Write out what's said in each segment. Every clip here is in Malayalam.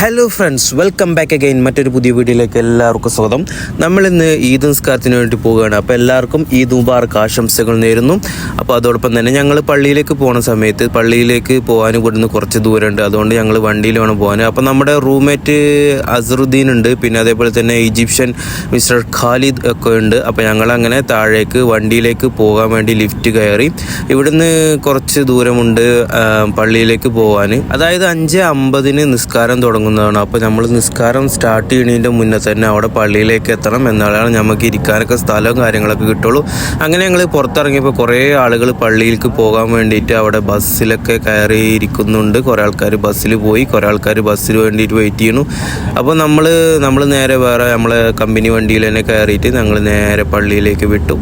Hello friends welcome back again മറ്റൊരു പുതിയ വീഡിയോയിലേക്ക് എല്ലാവർക്കും സ്വാഗതം. നമ്മൾ ഇന്ന് ഈദ് നിസ്കാരത്തിന് വേണ്ടി പോവുകയാണ്. അപ്പോൾ എല്ലാവർക്കും ഈദ് മുബാർക്ക് ആശംസകൾ നേരുന്നു. അപ്പോൾ അതോടൊപ്പം തന്നെ ഞങ്ങൾ പള്ളിയിലേക്ക് പോകുന്ന സമയത്ത് പള്ളിയിലേക്ക് പോകാൻ ഇവിടുന്ന് കുറച്ച് ദൂരമുണ്ട്. അതുകൊണ്ട് ഞങ്ങൾ വണ്ടിയിൽ വേണം പോകാൻ. അപ്പോൾ നമ്മുടെ റൂംമേറ്റ് അസറുദ്ദീൻ ഉണ്ട്. പിന്നെ അതേപോലെ തന്നെ ഈജിപ്ഷ്യൻ മിസ്റ്റർ ഖാലിദ് ഒക്കെ ഉണ്ട്. അപ്പോൾ ഞങ്ങൾ അങ്ങനെ താഴേക്ക് വണ്ടിയിലേക്ക് പോകാൻ വേണ്ടി ലിഫ്റ്റ് കയറി ഇവിടുന്ന് കുറച്ച് ദൂരമുണ്ട് പള്ളിയിലേക്ക് പോകാൻ. അതായത് അഞ്ച് അമ്പതിന് നിസ്കാരം തുടങ്ങുന്നതാണ്. അപ്പോൾ നമ്മൾ നിസ്കാരം സ്റ്റാർട്ട് ചെയ്യണതിന്റെ മുന്നേ തന്നെ അവിടെ പള്ളിയിലേക്ക് എത്തണം. എന്നാലാണ് നമുക്ക് ഇരിക്കാനൊക്കെ സ്ഥലവും കാര്യങ്ങളൊക്കെ കിട്ടുള്ളൂ. അങ്ങനെ ഞങ്ങൾ പുറത്തിറങ്ങിയപ്പോൾ കുറേ ആളുകൾ പള്ളിയിലേക്ക് പോകാൻ വേണ്ടിയിട്ട് അവിടെ ബസ്സിലൊക്കെ കയറി ഇരിക്കുന്നുണ്ട്. കുറേ ആൾക്കാർ ബസ്സിൽ പോയി കുറേ ആൾക്കാർ ബസ്സിന് വേണ്ടിയിട്ട് വെയിറ്റ് ചെയ്യണു അപ്പോൾ നമ്മൾ നമ്മൾ നേരെ വേറെ നമ്മളെ കമ്പനി വണ്ടിയിൽ തന്നെ കയറിയിട്ട് ഞങ്ങൾ നേരെ പള്ളിയിലേക്ക് വിട്ടു.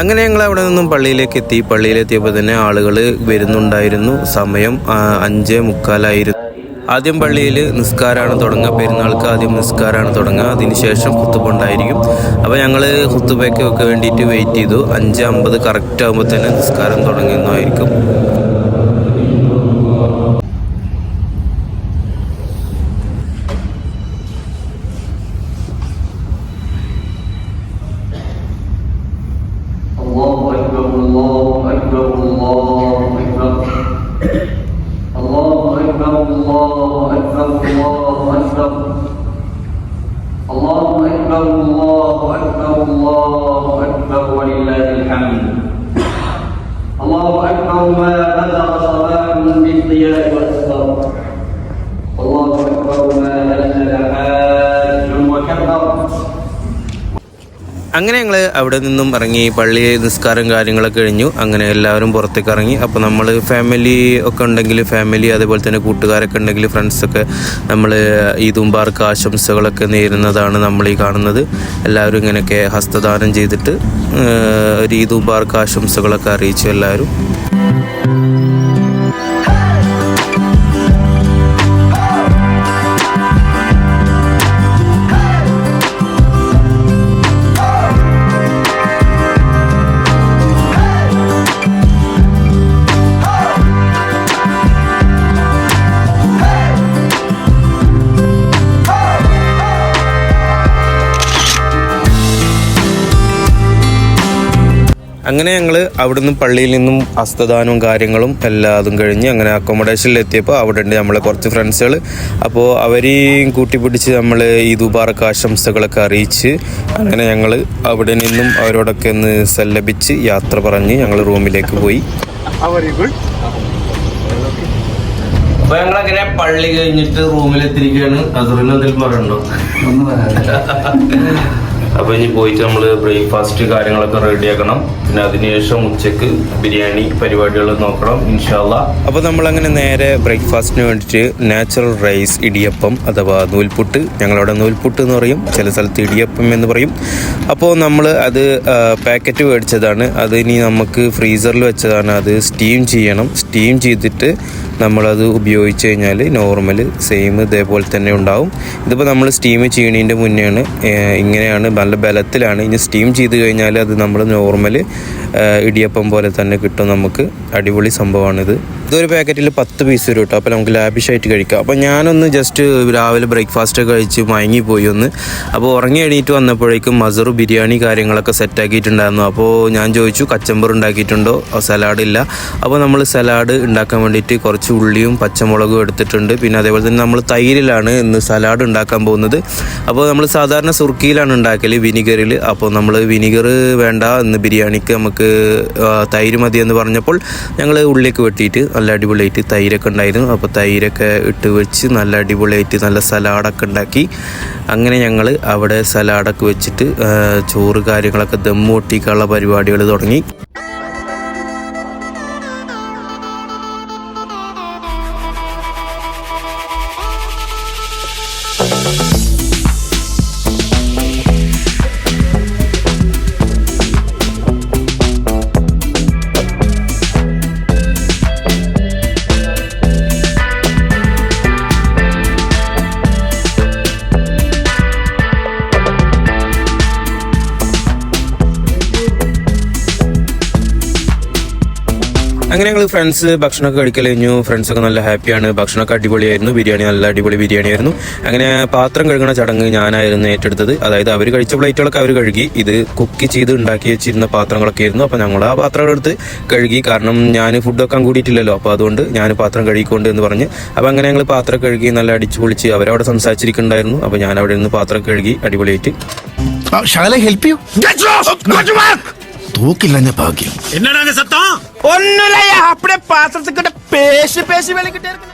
അങ്ങനെ ഞങ്ങൾ അവിടെ നിന്നും പള്ളിയിലേക്ക് എത്തി. പള്ളിയിലെത്തിയപ്പോൾ തന്നെ ആളുകൾ വരുന്നുണ്ടായിരുന്നു. സമയം അഞ്ചേ മുക്കാലായിരുന്നു. ആദ്യം പള്ളിയിൽ നിസ്കാരമാണ് തുടങ്ങുക പെരുന്നാൾക്ക് ആദ്യം നിസ്കാരമാണ് തുടങ്ങുക. അതിനുശേഷം ഉണ്ടായിരിക്കും. അപ്പോൾ ഞങ്ങൾ കുത്തുപയ്ക്കൊക്കെ വേണ്ടിയിട്ട് വെയിറ്റ് ചെയ്തു. അഞ്ച് അമ്പത് കറക്റ്റ് ആകുമ്പോൾ തന്നെ നിസ്കാരം തുടങ്ങുന്നതായിരിക്കും. الله أكبر الله أكبر. الله ما بلغ صلاة بالضياء وأسفر അങ്ങനെ ഞങ്ങൾ അവിടെ നിന്നും ഇറങ്ങി പള്ളി നിസ്കാരം കാര്യങ്ങളൊക്കെ കഴിഞ്ഞു. അങ്ങനെ എല്ലാവരും പുറത്തേക്ക് ഇറങ്ങി. അപ്പോൾ നമ്മൾ ഫാമിലി ഒക്കെ ഉണ്ടെങ്കിൽ ഫാമിലി അതേപോലെ തന്നെ കൂട്ടുകാരൊക്കെ ഉണ്ടെങ്കിൽ ഫ്രണ്ട്സൊക്കെ നമ്മൾ ഈ മുബാർക്ക് ആശംസകളൊക്കെ നേരുന്നതാണ് നമ്മൾ ഈ കാണുന്നത്. എല്ലാവരും ഇങ്ങനെയൊക്കെ ഹസ്തദാനം ചെയ്തിട്ട് ഒരു ഈദ് മുബാർക്ക് ആശംസകളൊക്കെ അറിയിച്ചു എല്ലാവരും. അങ്ങനെ ഞങ്ങൾ അവിടുന്ന് പള്ളിയിൽ നിന്നും ഹസ്തദാനവും കാര്യങ്ങളും എല്ലാതും കഴിഞ്ഞ് അങ്ങനെ അക്കോമഡേഷനിൽ എത്തിയപ്പോൾ അവിടെ ഉണ്ട് നമ്മളെ കുറച്ച് ഫ്രണ്ട്സുകൾ അപ്പോൾ അവരെയും കൂട്ടിപ്പിടിച്ച് നമ്മൾ ഈ ദുബാറക്ക് ആശംസകളൊക്കെ അറിയിച്ച് അങ്ങനെ ഞങ്ങൾ അവിടെ നിന്നും അവരോടൊക്കെ ഒന്ന് സല്ലപിച്ച് യാത്ര പറഞ്ഞ് ഞങ്ങൾ റൂമിലേക്ക് പോയി. അപ്പൊ ഞങ്ങളങ്ങനെ പള്ളി കഴിഞ്ഞിട്ട് റൂമിലെത്തിരിക്കുകയാണ് അസറിന് എന്തെങ്കിലും പറയണ്ടോ അപ്പൊ ഇനി പോയിട്ട് നമ്മൾ ബ്രേക്ക്ഫാസ്റ്റ് കാര്യങ്ങളൊക്കെ റെഡിയാക്കണം പിന്നെ അതിനുശേഷം ഉച്ചയ്ക്ക് ബിരിയാണി പരിപാടികൾ നോക്കണം ഇൻഷാല്ല അപ്പൊ നമ്മൾ അങ്ങനെ നേരെ ബ്രേക്ക്ഫാസ്റ്റിന് വേണ്ടിട്ട് നാച്ചുറൽ റൈസ് ഇടിയപ്പം അഥവാ നൂൽപുട്ട് ഞങ്ങളവിടെ നൂൽപുട്ട് എന്ന് പറയും ചില സ്ഥലത്ത് ഇടിയപ്പം എന്ന് പറയും. അപ്പോൾ നമ്മൾ അത് പാക്കറ്റ് മേടിച്ചതാണ്. അത് ഇനി നമുക്ക് ഫ്രീസറിൽ വെച്ചതാണ്. അത് സ്റ്റീം ചെയ്യണം. സ്റ്റീം ചെയ്തിട്ട് നമ്മളത് ഉപയോഗിച്ച് കഴിഞ്ഞാൽ നോർമൽ സെയിം ഇതേപോലെ തന്നെ ഉണ്ടാവും. ഇതിപ്പോൾ നമ്മൾ സ്റ്റീം ചെയ്യണതിന്റെ മുന്നെയാണ് ഇങ്ങനെയാണ് നല്ല ബലത്തിലാണ്. ഇനി സ്റ്റീം ചെയ്ത് കഴിഞ്ഞാൽ അത് നമ്മൾ നോർമൽ ഇടിയപ്പം പോലെ തന്നെ കിട്ടും നമുക്ക്. അടിപൊളി സംഭവമാണിത്. ഇതൊരു പാക്കറ്റിൽ പത്ത് പീസ് വരും കേട്ടോ അപ്പോൾ നമുക്ക് ലാബിഷായിട്ട് കഴിക്കാം. അപ്പോൾ ഞാനൊന്ന് ജസ്റ്റ് രാവിലെ ബ്രേക്ക്ഫാസ്റ്റ് കഴിച്ച് മയങ്ങിപ്പോയി ഒന്ന്. അപ്പോൾ ഉറങ്ങി എണീറ്റ് വന്നപ്പോഴേക്കും മസറു ബിരിയാണി കാര്യങ്ങളൊക്കെ സെറ്റാക്കിയിട്ടുണ്ടായിരുന്നു അപ്പോൾ ഞാൻ ചോദിച്ചു കച്ചമ്പർ ഉണ്ടാക്കിയിട്ടുണ്ടോ സലാഡ് ഇല്ല. അപ്പോൾ നമ്മൾ സലാഡ് ഉണ്ടാക്കാൻ വേണ്ടിയിട്ട് കുറച്ച് ഉള്ളിയും പച്ചമുളകും എടുത്തിട്ടുണ്ട്. പിന്നെ അതേപോലെ തന്നെ നമ്മൾ തൈരിലാണ് ഇന്ന് സലാഡ് ഉണ്ടാക്കാൻ പോകുന്നത്. അപ്പോൾ നമ്മൾ സാധാരണ സുർക്കിയിലാണ് ഉണ്ടാക്കൽ വിനിഗറിൽ അപ്പോൾ നമ്മൾ വിനിഗർ വേണ്ട ഇന്ന് ബിരിയാണിക്ക് നമുക്ക് തൈര് മതി എന്ന് പറഞ്ഞപ്പോൾ ഞങ്ങൾ ഉള്ളിയൊക്കെ വെട്ടിയിട്ട് നല്ല അടിപൊളിയായിട്ട് തൈരൊക്കെ ഉണ്ടായിരുന്നു. അപ്പോൾ തൈരൊക്കെ ഇട്ട് വെച്ച് നല്ല അടിപൊളിയായിട്ട് നല്ല സലാഡൊക്കെ ഉണ്ടാക്കി അങ്ങനെ ഞങ്ങൾ അവിടെ സലാഡൊക്കെ വെച്ചിട്ട് ചോറ് കാര്യങ്ങളൊക്കെ ദമ്മ് ഒട്ടിക്കാനുള്ള പരിപാടികൾ തുടങ്ങി. അങ്ങനെ ഞങ്ങൾ ഫ്രണ്ട്സ് ഭക്ഷണമൊക്കെ കഴിക്കൽ കഴിഞ്ഞു. ഫ്രണ്ട്സൊക്കെ നല്ല ഹാപ്പിയാണ് ഭക്ഷണമൊക്കെ അടിപൊളിയായിരുന്നു. ബിരിയാണി നല്ല അടിപൊളി ബിരിയാണിയായിരുന്നു അങ്ങനെ പാത്രം കഴുകണ ചടങ്ങ് ഞാനായിരുന്നു ഏറ്റെടുത്തത്. അതായത് അവർ കഴിച്ച പ്ലേറ്റുകളൊക്കെ അവർ കഴുകി. ഇത് കുക്ക് ചെയ്ത് ഉണ്ടാക്കി വെച്ചിരുന്ന പാത്രങ്ങളൊക്കെ ആയിരുന്നു. അപ്പോൾ ഞങ്ങൾ ആ പാത്രങ്ങൾ എടുത്ത് കഴുകി. കാരണം ഞാൻ ഫുഡ് വെക്കാൻ കൂടിയിട്ടില്ലല്ലോ. അപ്പോൾ അതുകൊണ്ട് ഞാൻ പാത്രം കഴുകിക്കൊണ്ട് എന്ന് പറഞ്ഞ്. അപ്പോൾ അങ്ങനെ ഞങ്ങൾ പാത്രം കഴുകി നല്ല അടിച്ചു പൊളിച്ച് അവരവിടെ സംസാരിച്ചിരിക്കുന്നുണ്ടായിരുന്നു. അപ്പോൾ ഞാൻ അവിടെ നിന്ന് പാത്രം കഴുകി അടിപൊളിയായിട്ട്. Shall I! தூக்கில்லங்க பாக்கியம் என்னடாங்க சத்தம் ஒண்ணுலையா அப்படியே பாத்திரத்துக்கிட்ட பேசி பேசி விளக்கிட்டே இருக்கு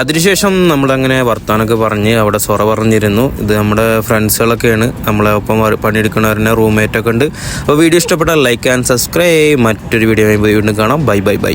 അതിനുശേഷം നമ്മളങ്ങനെ വർത്താനൊക്കെ പറഞ്ഞ് അവിടെ സൊറ പറഞ്ഞിരുന്നു ഇത് നമ്മുടെ ഫ്രണ്ട്സുകളൊക്കെയാണ് നമ്മളെ ഒപ്പം വർ- പണിയെടുക്കുന്നവരുടെ റൂംമേറ്റ് ഒക്കെ ഉണ്ട് അപ്പോൾ വീഡിയോ ഇഷ്ടപ്പെട്ടാൽ ലൈക്ക് ആൻഡ് സബ്സ്ക്രൈബ് മറ്റൊരു വീഡിയോ വീണ്ടും കാണാം ബൈ ബൈ ബൈ